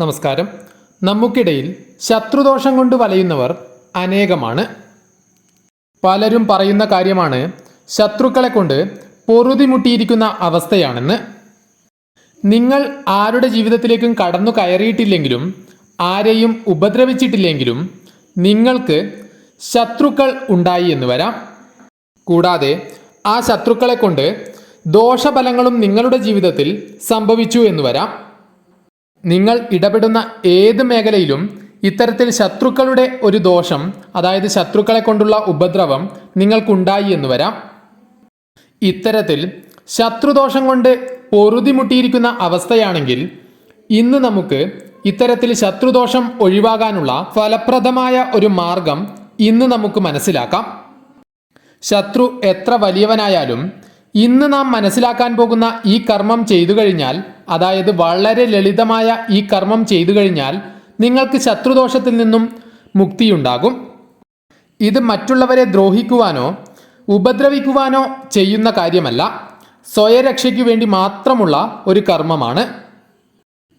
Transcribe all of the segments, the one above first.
നമസ്കാരം. നമുക്കിടയിൽ ശത്രുദോഷം കൊണ്ട് വലയുന്നവർ അനേകമാണ്. പലരും പറയുന്ന കാര്യമാണ് ശത്രുക്കളെ കൊണ്ട് പൊറുതിമുട്ടിയിരിക്കുന്ന അവസ്ഥയാണെന്ന്. നിങ്ങൾ ആരുടെ ജീവിതത്തിലേക്കും കടന്നു കയറിയിട്ടില്ലെങ്കിലും ആരെയും ഉപദ്രവിച്ചിട്ടില്ലെങ്കിലും നിങ്ങൾക്ക് ശത്രുക്കൾ ഉണ്ടായി എന്ന് വരാം. കൂടാതെ ആ ശത്രുക്കളെ കൊണ്ട് ദോഷഫലങ്ങളും നിങ്ങളുടെ ജീവിതത്തിൽ സംഭവിച്ചു എന്ന് വരാം. നിങ്ങൾ ഇടപെടുന്ന ഏത് മേഖലയിലും ഇത്തരത്തിൽ ശത്രുക്കളുടെ ഒരു ദോഷം അതായത് ശത്രുക്കളെ കൊണ്ടുള്ള ഉപദ്രവം നിങ്ങൾക്കുണ്ടായി എന്ന് വരാം. ഇത്തരത്തിൽ ശത്രുദോഷം കൊണ്ട് പൊറുതിമുട്ടിയിരിക്കുന്ന അവസ്ഥയാണെങ്കിൽ ഇന്ന് നമുക്ക് ഇത്തരത്തിൽ ശത്രുദോഷം ഒഴിവാകാനുള്ള ഫലപ്രദമായ ഒരു മാർഗം ഇന്ന് നമുക്ക് മനസ്സിലാക്കാം. ശത്രു എത്ര വലിയവനായാലും ഇന്ന് നാം മനസ്സിലാക്കാൻ പോകുന്ന ഈ കർമ്മം ചെയ്തു കഴിഞ്ഞാൽ അതായത് വളരെ ലളിതമായ ഈ കർമ്മം ചെയ്തു കഴിഞ്ഞാൽ നിങ്ങൾക്ക് ശത്രുദോഷത്തിൽ നിന്നും മുക്തിയുണ്ടാകും. ഇത് മറ്റുള്ളവരെ ദ്രോഹിക്കുവാനോ ഉപദ്രവിക്കുവാനോ ചെയ്യുന്ന കാര്യമല്ല. സ്വയരക്ഷയ്ക്ക് വേണ്ടി മാത്രമുള്ള ഒരു കർമ്മമാണ്.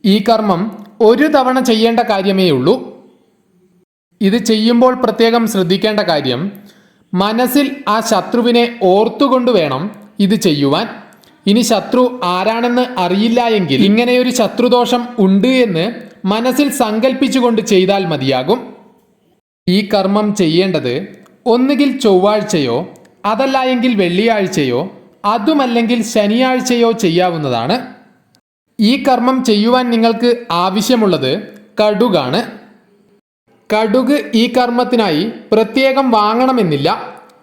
ഈ കർമ്മം ഒരു തവണ ചെയ്യേണ്ട കാര്യമേ ഉള്ളൂ. ഇത് ചെയ്യുമ്പോൾ പ്രത്യേകം ശ്രദ്ധിക്കേണ്ട കാര്യം മനസ്സിൽ ആ ശത്രുവിനെ ഓർത്തുകൊണ്ട് വേണം ഇത് ചെയ്യുവാൻ. ഇനി ശത്രു ആരാണെന്ന് അറിയില്ല എങ്കിൽ ഇങ്ങനെയൊരു ശത്രുദോഷം ഉണ്ട് എന്ന് മനസ്സിൽ സങ്കല്പിച്ചുകൊണ്ട് ചെയ്താൽ മതിയാകും. ഈ കർമ്മം ചെയ്യേണ്ടത് ഒന്നുകിൽ ചൊവ്വാഴ്ചയോ അതല്ല എങ്കിൽ വെള്ളിയാഴ്ചയോ അതുമല്ലെങ്കിൽ ശനിയാഴ്ചയോ ചെയ്യാവുന്നതാണ്. ഈ കർമ്മം ചെയ്യുവാൻ നിങ്ങൾക്ക് ആവശ്യമുള്ളത് കടുകാണ്. കടുക് ഈ കർമ്മത്തിനായി പ്രത്യേകം വാങ്ങണമെന്നില്ല.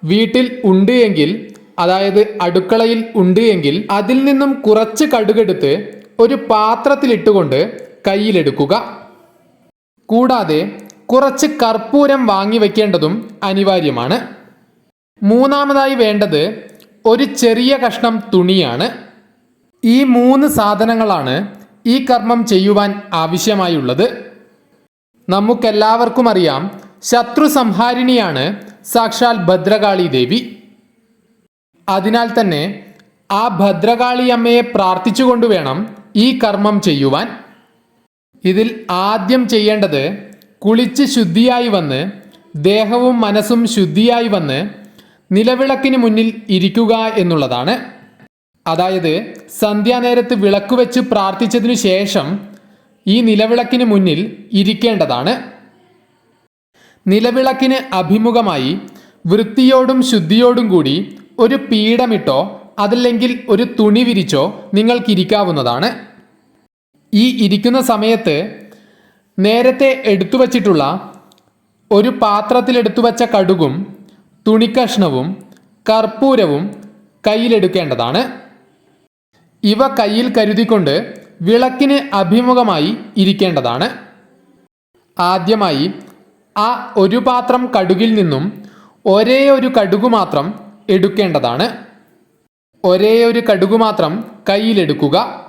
വീട്ടിൽ ഉണ്ട് എങ്കിൽ അതായത് അടുക്കളയിൽ ഉണ്ട് എങ്കിൽ അതിൽ നിന്നും കുറച്ച് കടുകെടുത്ത് ഒരു പാത്രത്തിലിട്ടുകൊണ്ട് കയ്യിലെടുക്കുക. കൂടാതെ കുറച്ച് കർപ്പൂരം വാങ്ങി വയ്ക്കേണ്ടതും അനിവാര്യമാണ്. മൂന്നാമതായി വേണ്ടത് ഒരു ചെറിയ കഷ്ണം തുണിയാണ്. ഈ മൂന്ന് സാധനങ്ങളാണ് ഈ കർമ്മം ചെയ്യുവാൻ ആവശ്യമായുള്ളത്. നമുക്കെല്ലാവർക്കും അറിയാം ശത്രു സംഹാരിണിയാണ് സാക്ഷാൽ ഭദ്രകാളി ദേവി. അതിനാൽ തന്നെ ആ ഭദ്രകാളിയമ്മയെ പ്രാർത്ഥിച്ചുകൊണ്ട് വേണം ഈ കർമ്മം ചെയ്യുവാൻ. ഇതിൽ ആദ്യം ചെയ്യേണ്ടത് കുളിച്ച് ശുദ്ധിയായി വന്ന് ദേഹവും മനസ്സും ശുദ്ധിയായി വന്ന് നിലവിളക്കിന് മുന്നിൽ ഇരിക്കുക എന്നുള്ളതാണ്. അതായത് സന്ധ്യാനേരത്ത് വിളക്ക് വെച്ച് പ്രാർത്ഥിച്ചതിനു ശേഷം ഈ നിലവിളക്കിന് മുന്നിൽ ഇരിക്കേണ്ടതാണ്. നിലവിളക്കിന് അഭിമുഖമായി വൃത്തിയോടും ശുദ്ധിയോടും കൂടി ഒരു പീഠമിട്ടോ അതല്ലെങ്കിൽ ഒരു തുണി വിരിച്ചോ നിങ്ങൾക്കിരിക്കാവുന്നതാണ് ഈ ഇരിക്കുന്ന സമയത്ത് നേരത്തെ എടുത്തു വച്ചിട്ടുള്ള ഒരു പാത്രത്തിലെടുത്തു വച്ച കടുകും തുണിക്കഷ്ണവും കർപ്പൂരവും കയ്യിലെടുക്കേണ്ടതാണ്. ഇവ കയ്യിൽ കരുതിക്കൊണ്ട് വിളക്കിന് അഭിമുഖമായി ഇരിക്കേണ്ടതാണ്. ആദ്യമായി ആ ഒരു പാത്രം കടുകിൽ നിന്നും ഒരേ ഒരു കടുകു മാത്രം എടുക്കേണ്ടതാണ്. ഒരേ ഒരു കടുക് മാത്രം കയ്യിലെടുക്കുക.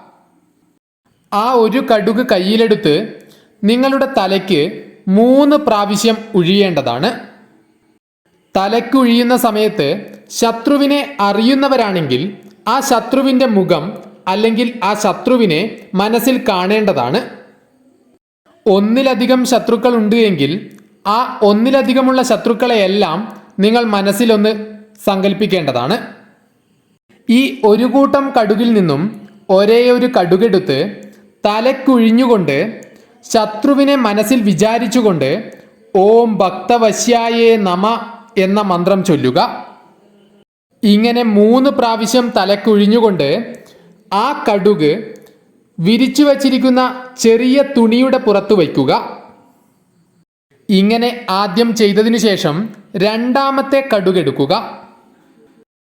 ആ ഒരു കടുക് കയ്യിലെടുത്ത് നിങ്ങളുടെ തലയ്ക്ക് മൂന്ന് പ്രാവശ്യം ഉഴിയേണ്ടതാണ്. തലയ്ക്ക് ഉഴിയുന്ന സമയത്ത് ശത്രുവിനെ അറിയുന്നവരാണെങ്കിൽ ആ ശത്രുവിന്റെ മുഖം അല്ലെങ്കിൽ ആ ശത്രുവിനെ മനസ്സിൽ കാണേണ്ടതാണ്. ഒന്നിലധികം ശത്രുക്കൾ ഉണ്ട് എങ്കിൽ ആ ഒന്നിലധികമുള്ള ശത്രുക്കളെയെല്ലാം നിങ്ങൾ മനസ്സിലൊന്ന് സങ്കല്പിക്കേണ്ടതാണ് ഈ ഒരു കൂട്ടം കടുകിൽ നിന്നും ഒരേ ഒരു കടുകെടുത്ത് തലക്കുഴിഞ്ഞുകൊണ്ട് ശത്രുവിനെ മനസ്സിൽ വിചാരിച്ചുകൊണ്ട് ഓം ഭക്തവശ്യായേ നമ എന്ന മന്ത്രം ചൊല്ലുക. ഇങ്ങനെ മൂന്ന് പ്രാവശ്യം തലക്കുഴിഞ്ഞുകൊണ്ട് ആ കടുക് വിരിച്ചു വച്ചിരിക്കുന്ന ചെറിയ തുണിയുടെ പുറത്ത് വയ്ക്കുക. ഇങ്ങനെ ആദ്യം ചെയ്തതിനു ശേഷം രണ്ടാമത്തെ കടുകെടുക്കുക.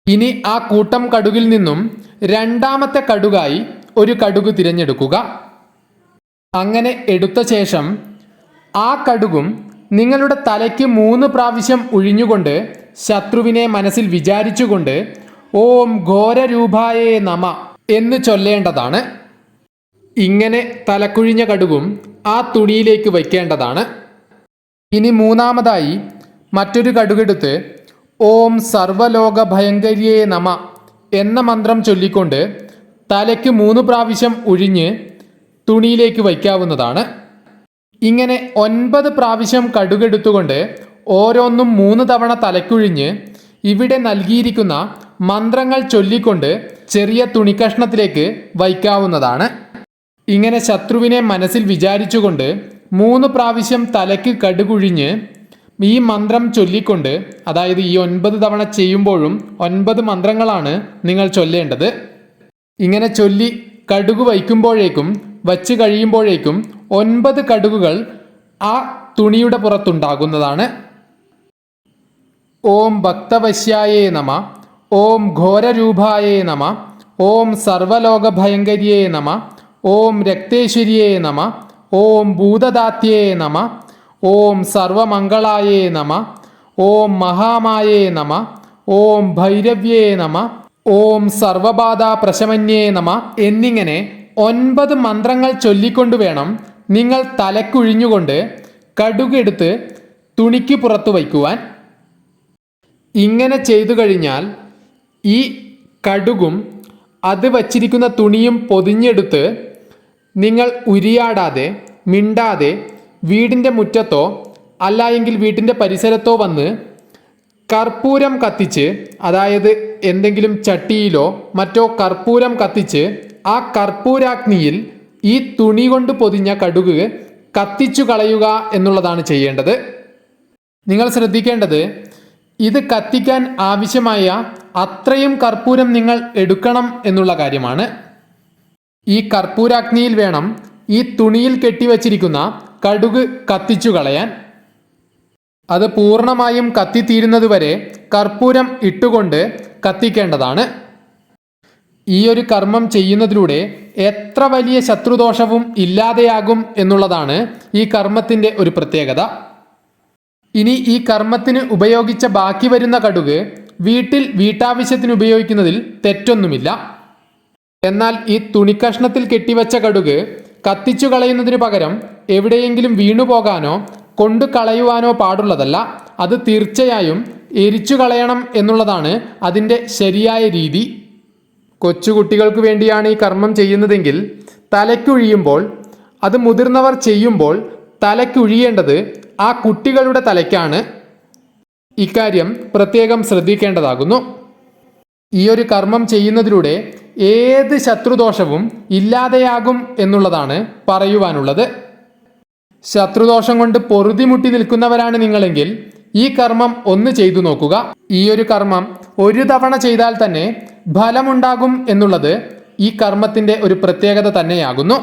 ഇനി ആ കൂട്ടം കടുകിൽ നിന്നും രണ്ടാമത്തെ കടുകായി ഒരു കടുക് തിരഞ്ഞെടുക്കുക. അങ്ങനെ എടുത്ത ശേഷം ആ കടുകും നിങ്ങളുടെ തലയ്ക്ക് മൂന്ന് പ്രാവശ്യം ഒഴിഞ്ഞുകൊണ്ട് ശത്രുവിനെ മനസ്സിൽ വിചാരിച്ചുകൊണ്ട് ഓം ഘോരരൂപായേ നമ എന്ന് ചൊല്ലേണ്ടതാണ്. ഇങ്ങനെ തലക്കുഴിഞ്ഞ കടുകും ആ തുണിയിലേക്ക് വയ്ക്കേണ്ടതാണ്. ഇനി മൂന്നാമതായി മറ്റൊരു കടുകെടുത്ത് ഓം സർവലോക ഭയങ്കര്യേ നമ എന്ന മന്ത്രം ചൊല്ലിക്കൊണ്ട് തലയ്ക്ക് മൂന്ന് പ്രാവശ്യം ഒഴിഞ്ഞ് തുണിയിലേക്ക് വയ്ക്കാവുന്നതാണ്. ഇങ്ങനെ ഒൻപത് പ്രാവശ്യം കടുകെടുത്തുകൊണ്ട് ഓരോന്നും മൂന്ന് തവണ തലക്കുഴിഞ്ഞ് ഇവിടെ നൽകിയിരിക്കുന്ന മന്ത്രങ്ങൾ ചൊല്ലിക്കൊണ്ട് ചെറിയ തുണിക്കഷ്ണത്തിലേക്ക് വയ്ക്കാവുന്നതാണ്. ഇങ്ങനെ ശത്രുവിനെ മനസ്സിൽ വിചാരിച്ചുകൊണ്ട് മൂന്ന് പ്രാവശ്യം തലയ്ക്ക് കടുകുഴിഞ്ഞ് ഈ മന്ത്രം ചൊല്ലിക്കൊണ്ട് അതായത് ഈ ഒൻപത് തവണ ചെയ്യുമ്പോഴും ഒൻപത് മന്ത്രങ്ങളാണ് നിങ്ങൾ ചൊല്ലേണ്ടത്. ഇങ്ങനെ ചൊല്ലി കടുക് വയ്ക്കുമ്പോഴേക്കും വച്ച് കഴിയുമ്പോഴേക്കും ഒൻപത് കടുകുകൾ ആ തുണിയുടെ പുറത്തുണ്ടാകുന്നതാണ്. ഓം ഭക്തവശ്യായേ നമ ഓം ഘോരരൂപായേ നമ ഓം സർവലോകഭയങ്കരിയേ നമ ഓം രക്തേശ്വരിയേ നമ ഓം ഭൂതദാത്യേ നമ ഓം സർവമംഗളായേ നമ ഓം മഹാമായേ നമ ഓം ഭൈരവ്യേ നമ ഓം സർവബാധ പ്രശമന്യേ നമ എന്നിങ്ങനെ ഒൻപത് മന്ത്രങ്ങൾ ചൊല്ലിക്കൊണ്ടു വേണം നിങ്ങൾ തലക്കുഴിഞ്ഞുകൊണ്ട് കടുകെടുത്ത് തുണിക്ക് പുറത്തു വയ്ക്കുവാൻ. ഇങ്ങനെ ചെയ്തു കഴിഞ്ഞാൽ ഈ കടുകും അത് വച്ചിരിക്കുന്ന തുണിയും പൊതിഞ്ഞെടുത്ത് നിങ്ങൾ ഉരിയാടാതെ മിണ്ടാതെ വീടിന്റെ മുറ്റത്തോ അല്ല എങ്കിൽ വീട്ടിന്റെ പരിസരത്തോ വന്ന് കർപ്പൂരം കത്തിച്ച് അതായത് എന്തെങ്കിലും ചട്ടിയിലോ മറ്റോ കർപ്പൂരം കത്തിച്ച് ആ കർപ്പൂരാഗ്നിയിൽ ഈ തുണി കൊണ്ട് പൊതിഞ്ഞ കടുക് കത്തിച്ചു കളയുക എന്നുള്ളതാണ് ചെയ്യേണ്ടത്. നിങ്ങൾ ശ്രദ്ധിക്കേണ്ടത് ഇത് കത്തിക്കാൻ ആവശ്യമായ അത്രയും കർപ്പൂരം നിങ്ങൾ എടുക്കണം എന്നുള്ള കാര്യമാണ്. ഈ കർപ്പൂരാഗ്നിയിൽ വേണം ഈ തുണിയിൽ കെട്ടിവച്ചിരിക്കുന്ന കടുക് കത്തിച്ചു കളയാൻ. അത് പൂർണമായും കത്തിത്തീരുന്നതുവരെ കർപ്പൂരം ഇട്ടുകൊണ്ട് കത്തിക്കേണ്ടതാണ്. ഈ ഒരു കർമ്മം ചെയ്യുന്നതിലൂടെ എത്ര വലിയ ശത്രുദോഷവും ഇല്ലാതെയാകും എന്നുള്ളതാണ് ഈ കർമ്മത്തിന്റെ ഒരു പ്രത്യേകത. ഇനി ഈ കർമ്മത്തിന് ഉപയോഗിച്ച ബാക്കി വരുന്ന കടുക് വീട്ടിൽ വീട്ടാവശ്യത്തിന് ഉപയോഗിക്കുന്നതിൽ തെറ്റൊന്നുമില്ല. എന്നാൽ ഈ തുണിക്കഷ്ണത്തിൽ കെട്ടിവച്ച കടുക് കത്തിച്ചു കളയുന്നതിന് പകരം എവിടെയെങ്കിലും വീണുപോകാനോ കൊണ്ടു കളയുവാനോ പാടുള്ളതല്ല അത് തീർച്ചയായും എരിച്ചു കളയണം എന്നുള്ളതാണ് അതിന്റെ ശരിയായ രീതി. കൊച്ചുകുട്ടികൾക്ക് വേണ്ടിയാണ് ഈ കർമ്മം ചെയ്യുന്നതെങ്കിൽ തലയ്ക്കുഴിയുമ്പോൾ അത് മുതിർന്നവർ ചെയ്യുമ്പോൾ തലയ്ക്കുഴിയേണ്ടത് ആ കുട്ടികളുടെ തലയ്ക്കാണ്. ഇക്കാര്യം പ്രത്യേകം ശ്രദ്ധിക്കേണ്ടതാകുന്നു. ഈ ഒരു കർമ്മം ചെയ്യുന്നതിലൂടെ ഏത് ശത്രുദോഷവും ഇല്ലാതെയാകും എന്നുള്ളതാണ് പറയുവാനുള്ളത്. ശത്രുദോഷം കൊണ്ട് പൊറുതിമുട്ടി നിൽക്കുന്നവരാണ് നിങ്ങളെങ്കിൽ ഈ കർമ്മം ഒന്ന് ചെയ്തു നോക്കുക. ഈ ഒരു കർമ്മം ഒരു തവണ ചെയ്താൽ തന്നെ ഫലമുണ്ടാകും എന്നുള്ളത് ഈ കർമ്മത്തിന്റെ ഒരു പ്രത്യേകത തന്നെയാകുന്നു.